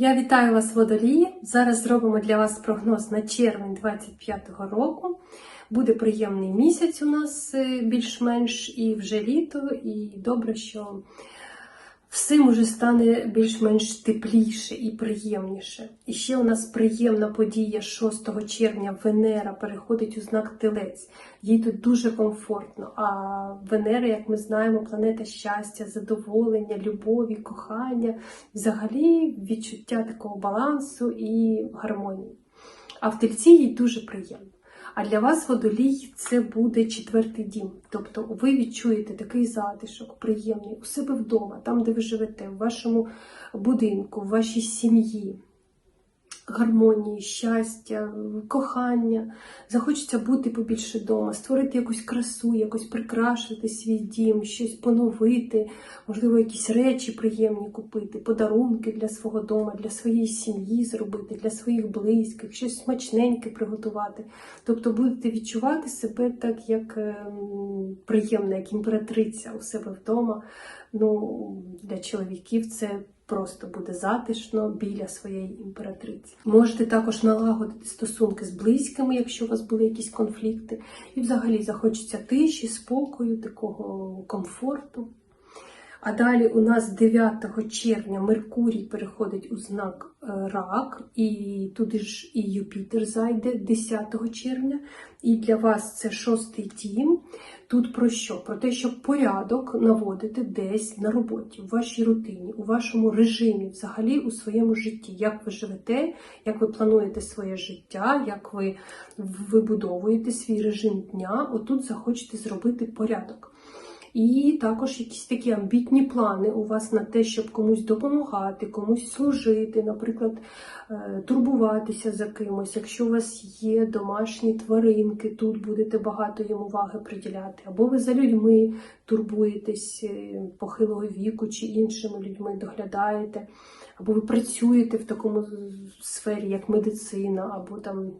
Я вітаю вас, водолії. Зараз зробимо для вас прогноз на червень 25-го року. Буде приємний місяць у нас е, більш-менш і вже літо, і добре, що всім уже стане більш-менш тепліше і приємніше. І ще у нас приємна подія 6 червня Венера переходить у знак Телець. Їй тут дуже комфортно. А Венера, як ми знаємо, планета щастя, задоволення, любові, кохання, взагалі відчуття такого балансу і гармонії. А в тельці їй дуже приємно. А для вас водолій це буде четвертий дім. Тобто ви відчуєте такий затишок, приємний у себе вдома, там, де ви живете, в вашому будинку, в вашій сім'ї. Гармонії, щастя, кохання. Захочеться бути побільше вдома, створити якусь красу, якось прикрашити свій дім, щось поновити, можливо, якісь речі приємні купити, подарунки для свого дому, для своєї сім'ї зробити, для своїх близьких, щось смачненьке приготувати. Тобто будете відчувати себе так, як ем, приємна, як імператриця у себе вдома. Ну, Для чоловіків це просто буде затишно біля своєї імператриці. Можете також налагодити стосунки з близькими, якщо у вас були якісь конфлікти, і взагалі захочеться тиші, спокою, такого комфорту. А далі у нас 9 червня Меркурій переходить у знак е, Рак, і туди ж і Юпітер зайде 10 червня. І для вас це шостий дім. Тут про що? Про те, щоб порядок наводити десь на роботі, в вашій рутині, у вашому режимі, взагалі у своєму житті. Як ви живете, як ви плануєте своє життя, як ви вибудовуєте свій режим дня. Отут захочете зробити порядок. І також якісь такі амбітні плани у вас на те, щоб комусь допомагати, комусь служити, наприклад, е, турбуватися за кимось. Якщо у вас є домашні тваринки, тут будете багато їм уваги приділяти, або ви за людьми турбуєтесь е, похилого віку чи іншими людьми доглядаєте, або ви працюєте в такому сфері, як медицина, або там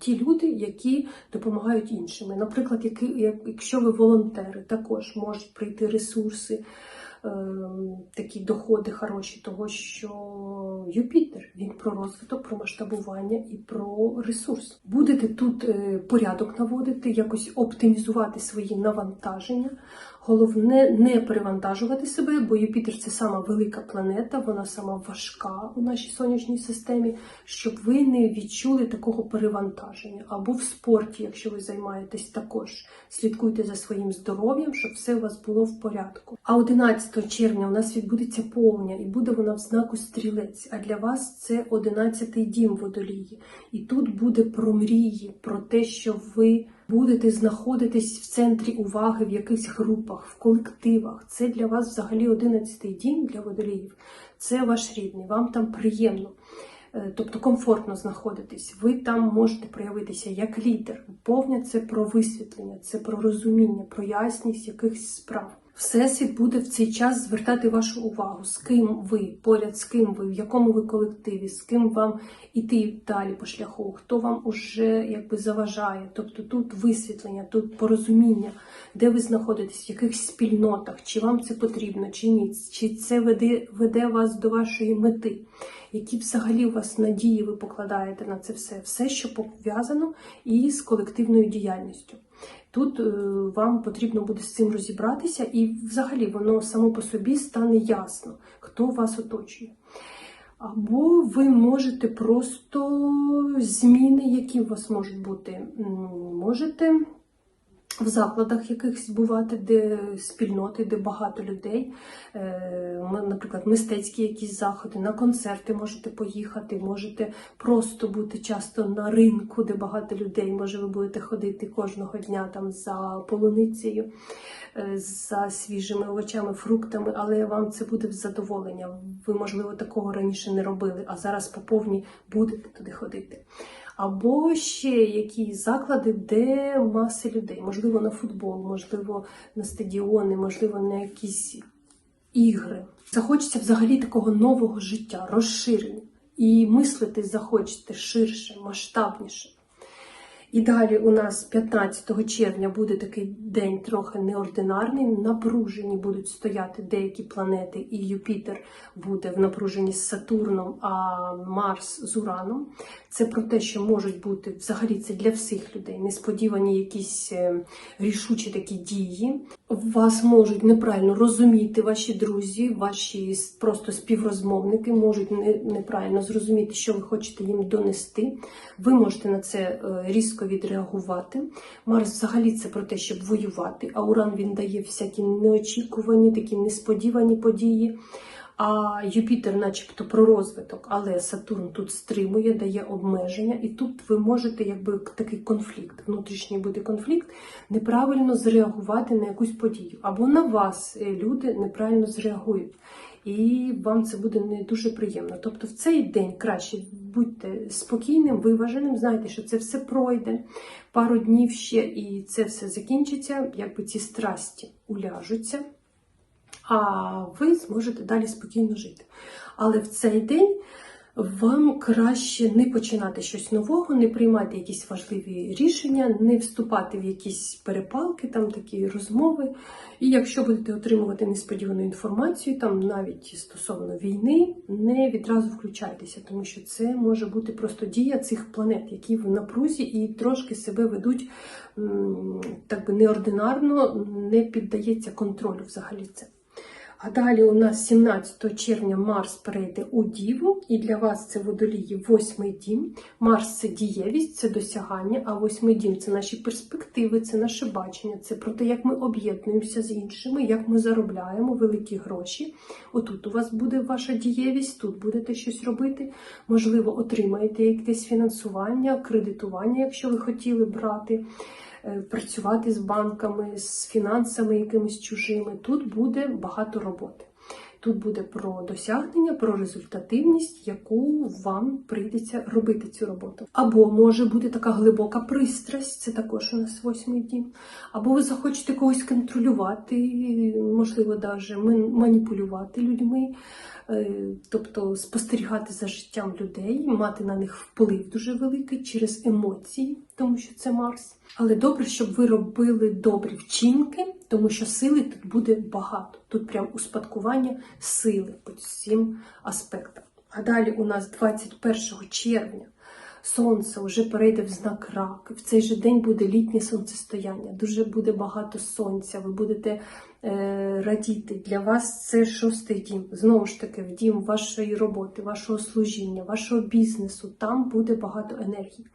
ті люди, які допомагають іншими. Наприклад, які, якщо ви волонтери, також можуть прийти ресурси, ем, такі доходи хороші, того що Юпітер він про розвиток, про масштабування і про ресурс. Будете тут е, порядок наводити, якось оптимізувати свої навантаження. Головне не перевантажувати себе, бо Юпітер це сама велика планета, вона сама важка у нашій сонячній системі, щоб ви не відчули такого перевантаження. Або в спорті, якщо ви займаєтесь, також слідкуйте за своїм здоров'ям, щоб все у вас було в порядку. А 11 червня у нас відбудеться повня, і буде вона в знаку стрілець. А для вас це 11-й дім водолії. І тут буде про мрії, про те, що ви будете знаходитись в центрі уваги в якихось групах, в колективах. Це для вас взагалі 11-й дім для водоліїв. Це ваш рідний, вам там приємно. е, Тобто комфортно знаходитись, ви там можете проявитися як лідер. Повня це про висвітлення, це про розуміння, про ясність якихось справ. Всесвіт буде в цей час звертати вашу увагу, з ким ви, поряд з ким ви, в якому ви колективі, з ким вам іти далі по шляху, хто вам уже якби заважає. Тобто тут висвітлення, тут порозуміння, де ви знаходитесь, в яких спільнотах, чи вам це потрібно, чи ні, чи це веде, веде вас до вашої мети. Які взагалі у вас надії ви покладаєте на це все, все, що пов'язано із колективною діяльністю. Тут е, вам потрібно буде з цим розібратися, і взагалі воно само по собі стане ясно, хто вас оточує. Або ви можете просто зміни, які у вас можуть бути, можете в закладах якихось бувати, де спільноти, де багато людей, Е, наприклад, мистецькі якісь заходи, на концерти можете поїхати, можете просто бути часто на ринку, де багато людей. Може, ви будете ходити кожного дня там за полуницею, е, за свіжими овочами, фруктами, але вам це буде в задоволення. Ви, можливо, такого раніше не робили, а зараз по повній будете туди ходити. Або ще якісь заклади, де маси людей, можливо, на футбол, можливо, на стадіони, можливо, на якісь ігри. Захочеться взагалі такого нового життя, розширення. І мислити захочете ширше, масштабніше. І далі у нас 15 червня буде такий день трохи неординарний. Напружені будуть стояти деякі планети, і Юпітер буде в напруженні з Сатурном, а Марс з Ураном. Це про те, що можуть бути взагалі це для всіх людей несподівані якісь е, рішучі такі дії. Вас можуть неправильно розуміти ваші друзі, ваші просто співрозмовники можуть неправильно зрозуміти, що ви хочете їм донести. Ви можете на це е, різко відреагувати. Марс взагалі це про те, щоб воювати, а Уран він дає всякі неочікувані, такі несподівані події. А Юпітер, начебто, про розвиток, але Сатурн тут стримує, дає обмеження, і тут ви можете, якби такий конфлікт, внутрішній буде конфлікт, неправильно зреагувати на якусь подію. Або на вас е, люди неправильно зреагують. І вам це буде не дуже приємно. Тобто в цей день краще будьте спокійним, виваженим, знайте, що це все пройде пару днів ще, і це все закінчиться, якби ці страсті уляжуться а ви зможете далі спокійно жити. Але в цей день вам краще не починати щось нового, не приймати якісь важливі рішення, не вступати в якісь перепалки, там такі розмови. І якщо будете отримувати несподівану інформацію, там навіть стосовно війни, не відразу включайтеся, тому що це може бути просто дія цих планет, які в напрузі і трошки себе ведуть так би неординарно, не піддається контролю взагалі це. А далі у нас 17 червня Марс перейде у Діву, і для вас це водолії восьмий дім. Марс це дієвість, це досягання, а восьмий дім це наші перспективи, це наше бачення, це про те, як ми об'єднуємося з іншими, як ми заробляємо великі гроші. Отут у вас буде ваша дієвість, тут будете щось робити. Можливо, отримаєте якесь фінансування, кредитування, якщо ви хотіли брати працювати з банками, з фінансами якимись чужими. Тут буде багато роботи. Тут буде про досягнення, про результативність, яку вам прийдеться робити цю роботу. Або може бути така глибока пристрасть, це також у нас восьмий дім. Або ви захочете когось контролювати, можливо, навіть маніпулювати людьми, е, тобто спостерігати за життям людей, мати на них вплив дуже великий через емоції, тому що це Марс. Але добре, щоб ви робили добрі вчинки, тому що сили тут буде багато. Тут прям успадкування сили по всім аспектам. А далі у нас 21 червня сонце вже перейде в знак рак. В цей же день буде літнє сонцестояння. Дуже буде багато сонця. Ви будете е, радіти. Для вас це шостий дім. Знову ж таки, в дім вашої роботи, вашого служіння, вашого бізнесу. Там буде багато енергії.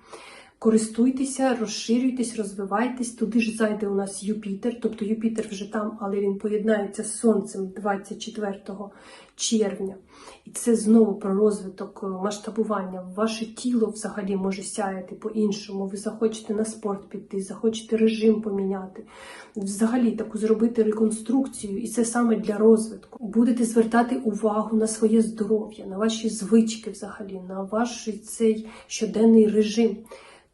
Користуйтеся, розширюйтесь, розвивайтесь. Туди ж зайде у нас Юпітер, тобто Юпітер вже там, але він поєднається з Сонцем 24 червня. І це знову про розвиток е, масштабування. Ваше тіло взагалі може сяяти по-іншому. Ви захочете на спорт піти, захочете режим поміняти, взагалі таку зробити реконструкцію, і це саме для розвитку. Будете звертати увагу на своє здоров'я, на ваші звички, взагалі, на ваш цей щоденний режим.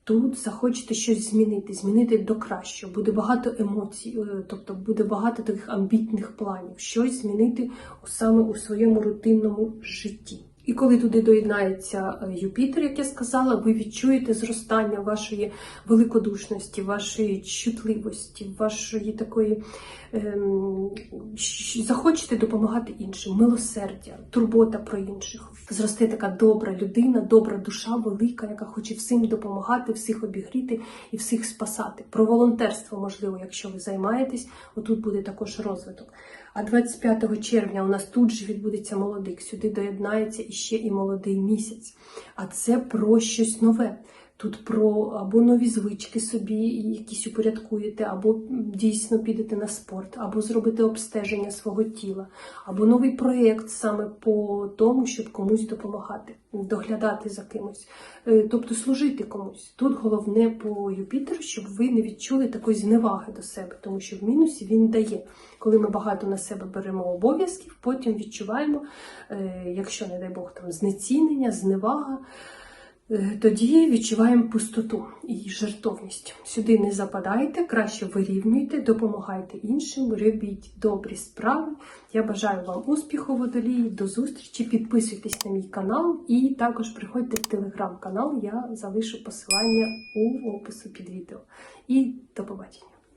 Тут захочете щось змінити, змінити до кращого. Буде багато емоцій, е, тобто буде багато таких амбітних планів, щось змінити саме у своєму рутинному житті. І коли туди доєднається е, Юпітер, як я сказала, ви відчуєте зростання вашої великодушності, вашої чутливості, вашої такої ем, захочете допомагати іншим, милосердя, турбота про інших. Зросте така добра людина, добра душа, велика, яка хоче всім допомагати, всіх обігріти і всіх спасати. Про волонтерство, можливо, якщо ви займаєтесь, отут буде також розвиток. А 25 червня у нас тут же відбудеться молодик. Сюди доєднається іще і молодий місяць. А це про щось нове. Тут про або нові звички собі якісь упорядкуєте, або дійсно підете на спорт, або зробите обстеження свого тіла, або новий проєкт саме по тому, щоб комусь допомагати, доглядати за кимось, Е, тобто служити комусь. Тут головне по Юпітеру, щоб ви не відчули такої зневаги до себе, тому що в мінусі він дає. Коли ми багато на себе беремо обов'язків, потім відчуваємо, е, якщо, не дай Бог, там знецінення, зневага тоді відчуваємо пустоту і жертовність. Сюди не западайте, краще вирівнюйте, допомагайте іншим, робіть добрі справи. Я бажаю вам успіху водолії, до зустрічі. Підписуйтесь на мій канал і також приходьте в телеграм-канал. Я залишу посилання у опису під відео. І до побачення.